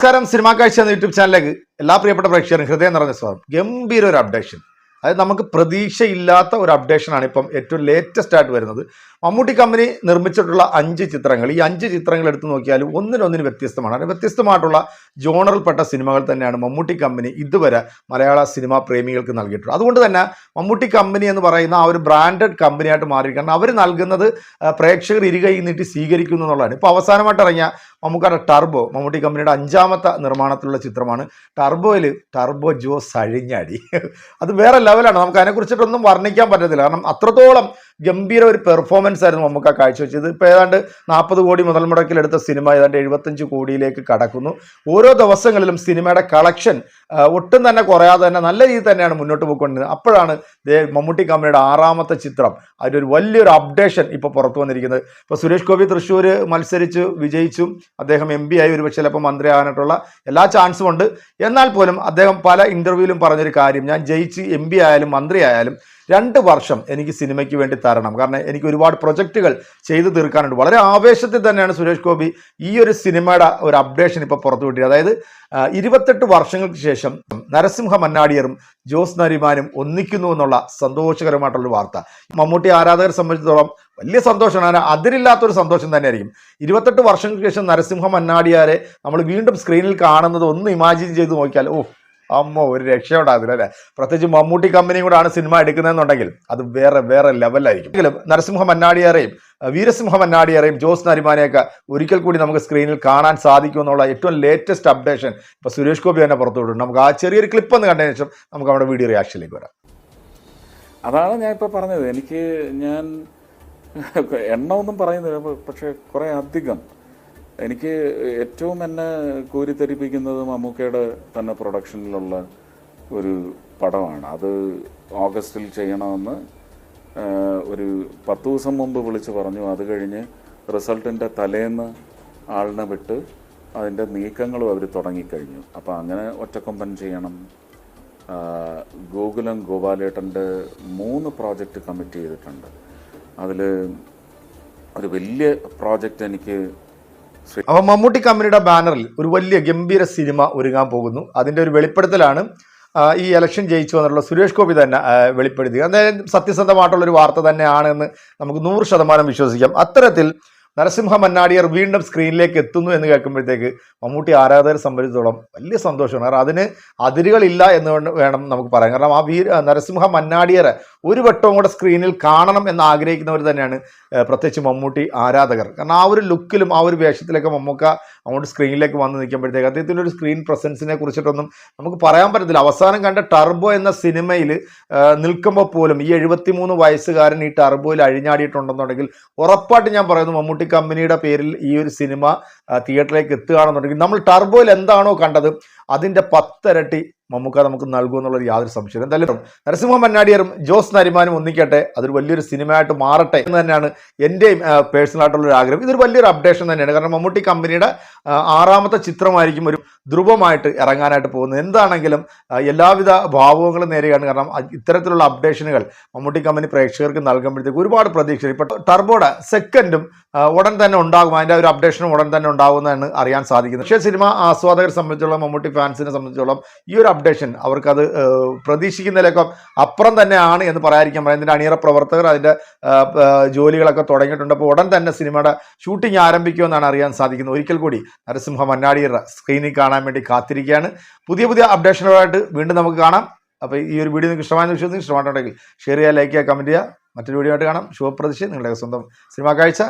നമസ്കാരം. സിനിമാ കാഴ്ച എന്ന യൂട്യൂബ് ചാനലിലേക്ക് എല്ലാ പ്രിയപ്പെട്ട പ്രേക്ഷകരും ഹൃദയം നിറഞ്ഞ സ്വാഗതം. ഗംഭീര ഒരു അപ്ഡേഷൻ അതായത് നമുക്ക് പ്രതീക്ഷയില്ലാത്ത ഒരു അപ്ഡേഷനാണ് ഇപ്പം ഏറ്റവും ലേറ്റസ്റ്റ് ആയിട്ട് വരുന്നത്. മമ്മൂട്ടി കമ്പനി നിർമ്മിച്ചിട്ടുള്ള അഞ്ച് ചിത്രങ്ങൾ ഈ അഞ്ച് ചിത്രങ്ങൾ എടുത്തു നോക്കിയാൽ ഒന്നിനൊന്നിന് വ്യത്യസ്തമാണ്. അതിന് വ്യത്യസ്തമായിട്ടുള്ള ജോണറിൽപ്പെട്ട സിനിമകൾ തന്നെയാണ് മമ്മൂട്ടി കമ്പനി ഇതുവരെ മലയാള സിനിമാ പ്രേമികൾക്ക് നൽകിയിട്ടുള്ളത്. അതുകൊണ്ട് തന്നെ മമ്മൂട്ടി കമ്പനി എന്ന് പറയുന്ന ആ ഒരു ബ്രാൻഡഡ് കമ്പനിയായിട്ട് മാറി കാരണം അവർ നൽകുന്നത് പ്രേക്ഷകർ ഇരുകൈ നീട്ടി സ്വീകരിക്കുന്നു എന്നുള്ളതാണ്. ഇപ്പോൾ അവസാനമായിട്ട് ഇറങ്ങിയ മമ്മൂക്കാരുടെ ടർബോ മമ്മൂട്ടി കമ്പനിയുടെ അഞ്ചാമത്തെ നിർമ്മാണത്തിലുള്ള ചിത്രമാണ്. ടർബോയിൽ ടർബോ ജോസ് അഴിഞ്ഞാടി. അത് വേറെ ലെവലാണ് നമുക്ക് അതിനെക്കുറിച്ചിട്ടൊന്നും വർണിക്കാൻ പറ്റത്തില്ല. കാരണം അത്രത്തോളം ഗംഭീര ഒരു പെർഫോമൻസ് ആയിരുന്നു നമുക്ക് കാഴ്ചവെച്ചത്. ഇപ്പോൾ ഏതാണ്ട് നാൽപ്പത് കോടി മുതൽ മുടക്കിലെടുത്ത സിനിമ ഏതാണ്ട് എഴുപത്തഞ്ച് കോടിയിലേക്ക് കടക്കുന്നു. ഓരോ ദിവസങ്ങളിലും സിനിമയുടെ കളക്ഷൻ ഒട്ടും തന്നെ കുറയാതെ തന്നെ നല്ല രീതിയിൽ തന്നെയാണ് മുന്നോട്ട് പോയിക്കൊണ്ടിരുന്നത്. അപ്പോഴാണ് മമ്മൂട്ടി കമ്പനിയുടെ ആറാമത്തെ ചിത്രം അതിലൊരു വലിയൊരു അപ്ഡേഷൻ ഇപ്പോൾ പുറത്തു വന്നിരിക്കുന്നത്. ഇപ്പോൾ സുരേഷ് ഗോപി തൃശ്ശൂർ മത്സരിച്ച് വിജയിച്ചു. അദ്ദേഹം എം പി ആയി ഒരു പക്ഷേ ചിലപ്പോൾ മന്ത്രിയാകാനായിട്ടുള്ള എല്ലാ ചാൻസും ഉണ്ട്. എന്നാൽ പോലും അദ്ദേഹം പല ഇന്റർവ്യൂവിലും പറഞ്ഞൊരു കാര്യം ഞാൻ ജയിച്ച് എം ആയാലും മന്ത്രി ആയാലും രണ്ട് വർഷം എനിക്ക് സിനിമയ്ക്ക് വേണ്ടി തരണം കാരണം എനിക്ക് ഒരുപാട് പ്രൊജക്റ്റുകൾ ചെയ്തു തീർക്കാനുണ്ട്. വളരെ ആവേശത്തിൽ തന്നെയാണ് സുരേഷ് ഗോപി ഈ ഒരു സിനിമയുടെ ഒരു അപ്ഡേഷൻ ഇപ്പോൾ പുറത്തുവിട്ടത് അതായത് ആ, ഇരുപത്തെട്ട് വർഷങ്ങൾക്ക് ശേഷം നരസിംഹ മന്നാടിയറും ജോസ് നരിമാനും ഒന്നിക്കുന്നു എന്നുള്ള സന്തോഷകരമായിട്ടുള്ള വാർത്ത. മമ്മൂട്ടി ആരാധകരെ സംബന്ധിച്ചിടത്തോളം വലിയ സന്തോഷമാണ്. അതിരില്ലാത്തൊരു സന്തോഷം തന്നെയായിരിക്കും. ഇരുപത്തെട്ട് വർഷങ്ങൾക്ക് ശേഷം നരസിംഹ മന്നാടിയാരെ നമ്മൾ വീണ്ടും സ്ക്രീനിൽ കാണുന്നത് ഒന്ന് ഇമാജിൻ ചെയ്ത് നോക്കിയാൽ ഓ അമ്മ ഒരു രക്ഷയുണ്ടാകില്ല അല്ലേ? പ്രത്യേകിച്ച് മമ്മൂട്ടി കമ്പനിയും കൂടാണ് സിനിമ എടുക്കുന്നതെന്നുണ്ടെങ്കിൽ അത് വേറെ വേറെ ലെവലായിരിക്കും എങ്കിലും നരസിംഹ മന്നാടിയാരെയും വീരസിംഹ മന്നാടിയാരെയും ജോസ് നരിമാനെയൊക്കെ ഒരിക്കൽ കൂടി നമുക്ക് സ്ക്രീനിൽ കാണാൻ സാധിക്കും എന്നുള്ള ഏറ്റവും ലേറ്റസ്റ്റ് അപ്ഡേഷൻ ഇപ്പോൾ സുരേഷ് ഗോപി തന്നെ പുറത്തുവിട്ടുണ്ട് നമുക്ക് ആ ചെറിയൊരു ക്ലിപ്പ് ഒന്ന് കണ്ടതിന് ശേഷം നമുക്ക് നമ്മുടെ വീഡിയോ റിയാക്ഷനിലേക്ക് വരാം. അതാണ് ഞാൻ ഇപ്പോൾ പറഞ്ഞത്. എനിക്ക് ഞാൻ എണ്ണമൊന്നും പറയുന്നില്ല. പക്ഷെ കുറേ അധികം എനിക്ക് ഏറ്റവും എന്നെ കോരിത്തരിപ്പിക്കുന്നത് മമ്മൂക്കയുടെ തന്നെ പ്രൊഡക്ഷനിലുള്ള ഒരു പടമാണ്. അത് ഓഗസ്റ്റിൽ ചെയ്യണമെന്ന് ഒരു പത്ത് ദിവസം മുമ്പ് വിളിച്ച് പറഞ്ഞു. അത് കഴിഞ്ഞ് റിസൾട്ടിന്റെ തലേന്ന് ആളിനെ വിട്ട് അതിന്റെ നീക്കങ്ങളും അവർ തുടങ്ങിക്കഴിഞ്ഞു. അപ്പോൾ അങ്ങനെ ഒറ്റക്കൊമ്പൻ ചെയ്യണം. ഗോകുലം ഗോപാലേട്ടന്റെ മൂന്ന് പ്രോജക്റ്റ് കമ്മിറ്റ് ചെയ്തിട്ടുണ്ട്. അതിൽ ഒരു വലിയ പ്രോജക്റ്റ് എനിക്ക് ശ്രീ അപ്പോൾ മമ്മൂട്ടി കമ്പനിയുടെ ബാനറിൽ ഒരു വലിയ ഗംഭീര സിനിമ ഒരുങ്ങാൻ പോകുന്നു. അതിന്റെ ഒരു വെളിപ്പെടുത്തലാണ് ഈ ഇലക്ഷൻ ജയിച്ചു എന്നുള്ള സുരേഷ് ഗോപി തന്നെ വെളിപ്പെടുത്തി അതായത് സത്യസന്ധമായിട്ടുള്ള ഒരു വാർത്ത തന്നെയാണ് എന്ന് നമുക്ക് നൂറ് ശതമാനം വിശ്വസിക്കാം. അത്തരത്തിൽ നരസിംഹ മന്നാടിയർ വീണ്ടും സ്ക്രീനിലേക്ക് എത്തുന്നു എന്ന് കേൾക്കുമ്പോഴത്തേക്ക് മമ്മൂട്ടി ആരാധകർ സംബന്ധിച്ചിടത്തോളം വലിയ സന്തോഷമാണ്. കാരണം അതിന് അതിരുകളില്ല എന്ന് വേണം നമുക്ക് പറയാം കാരണം ആ വീര നരസിംഹ മന്നാടിയറെ ഒരു വട്ടവും കൂടെ സ്ക്രീനിൽ കാണണം എന്ന് ആഗ്രഹിക്കുന്നവർ തന്നെയാണ് പ്രത്യേകിച്ച് മമ്മൂട്ടി ആരാധകർ. കാരണം ആ ഒരു ലുക്കിലും ആ ഒരു വേഷത്തിലൊക്കെ മമ്മൂക്ക അങ്ങോട്ട് സ്ക്രീനിലേക്ക് വന്ന് നിൽക്കുമ്പോഴത്തേക്ക് അദ്ദേഹത്തിന്റെ ഒരു സ്ക്രീൻ പ്രസൻസിനെ കുറിച്ചിട്ടൊന്നും നമുക്ക് പറയാൻ പറ്റത്തില്ല. അവസാനം കണ്ട ടർബോ എന്ന സിനിമയിൽ നിൽക്കുമ്പോൾ പോലും ഈ എഴുപത്തിമൂന്ന് വയസ്സുകാരൻ ഈ ടർബോയിൽ അഴിഞ്ഞാടിയിട്ടുണ്ടെന്നുണ്ടെങ്കിൽ ഉറപ്പായിട്ട് ഞാൻ പറയുന്നു മമ്മൂട്ടി കമ്പനിയുടെ പേരിൽ ഈ ഒരു സിനിമ തിയേറ്ററിലേക്ക് എത്തുകയാണെന്നുണ്ടെങ്കിൽ നമ്മൾ ടർബോയിൽ എന്താണോ കണ്ടത് അതിന്റെ പത്തരട്ടി മമ്മൂക്ക നമുക്ക് നൽകുമെന്നുള്ളത് യാതൊരു സംശയം എന്തായാലും നരസിംഹ മന്നാടിയറും ജോസ് നരിമാനും ഒന്നിക്കട്ടെ. അതൊരു വലിയൊരു സിനിമയായിട്ട് മാറട്ടെ എന്ന് തന്നെയാണ് എന്റെയും ഒരു ആഗ്രഹം. ഇതൊരു വലിയൊരു അപ്ഡേഷൻ തന്നെയാണ്. കാരണം മമ്മൂട്ടി കമ്പനിയുടെ ആറാമത്തെ ചിത്രമായിരിക്കും ഒരു ധ്രുവമായിട്ട് ഇറങ്ങാനായിട്ട് പോകുന്നത്. എന്താണെങ്കിലും എല്ലാവിധ ഭാവങ്ങളും നേരെയാണ്. കാരണം ഇത്തരത്തിലുള്ള അപ്ഡേഷനുകൾ മമ്മൂട്ടി കമ്പനി പ്രേക്ഷകർക്ക് നൽകുമ്പോഴത്തേക്ക് ഒരുപാട് പ്രതീക്ഷ ഇപ്പോൾ ടർബോയുടെ സെക്കൻഡും ഉടൻ തന്നെ ഉണ്ടാകും. അതിന്റെ ഒരു അപ്ഡേഷനും ഉടൻ തന്നെ ഉണ്ടാകുമെന്നാണ് അറിയാൻ സാധിക്കുന്നത്. പക്ഷേ സിനിമ ആസ്വാദകരെ സംബന്ധിച്ചോളം മമ്മൂട്ടി ഫാൻസിനെ സംബന്ധിച്ചോളം ഈ ഒരു അപ്ഡേഷൻ അവർക്കത് പ്രതീക്ഷിക്കുന്നതിലൊക്കെ അപ്പുറം തന്നെയാണ് എന്ന് പറയാതിരിക്കാൻ പറയാം. ഇതിന്റെ അണിയറ പ്രവർത്തകർ അതിന്റെ ജോലികളൊക്കെ തുടങ്ങിയിട്ടുണ്ട്. അപ്പോൾ ഉടൻ തന്നെ സിനിമയുടെ ഷൂട്ടിംഗ് ആരംഭിക്കുമെന്നാണ് അറിയാൻ സാധിക്കുന്നത്. ഒരിക്കൽ കൂടി നരസിംഹ മന്നാടിയുടെ സ്ക്രീനിൽ കാണാൻ വേണ്ടി കാത്തിരിക്കുകയാണ്. പുതിയ പുതിയ അപ്ഡേഷനുകളായിട്ട് വീണ്ടും നമുക്ക് കാണാം. അപ്പോൾ ഈ ഒരു വീഡിയോ നിങ്ങൾക്ക് ഇഷ്ടമായെന്ന് വിശ്വസിക്കുന്നു. ഇഷ്ടമായിട്ടുണ്ടെങ്കിൽ ഷെയർ ചെയ്യുക ലൈക്ക് ചെയ്യുക കമന്റ് ചെയ്യുക. മറ്റൊരു വീഡിയോ ആയിട്ട് കാണാം. ശുഭപ്രതിഷ്ഠ നിങ്ങളുടെ സ്വന്തം സിനിമാ കാഴ്ച.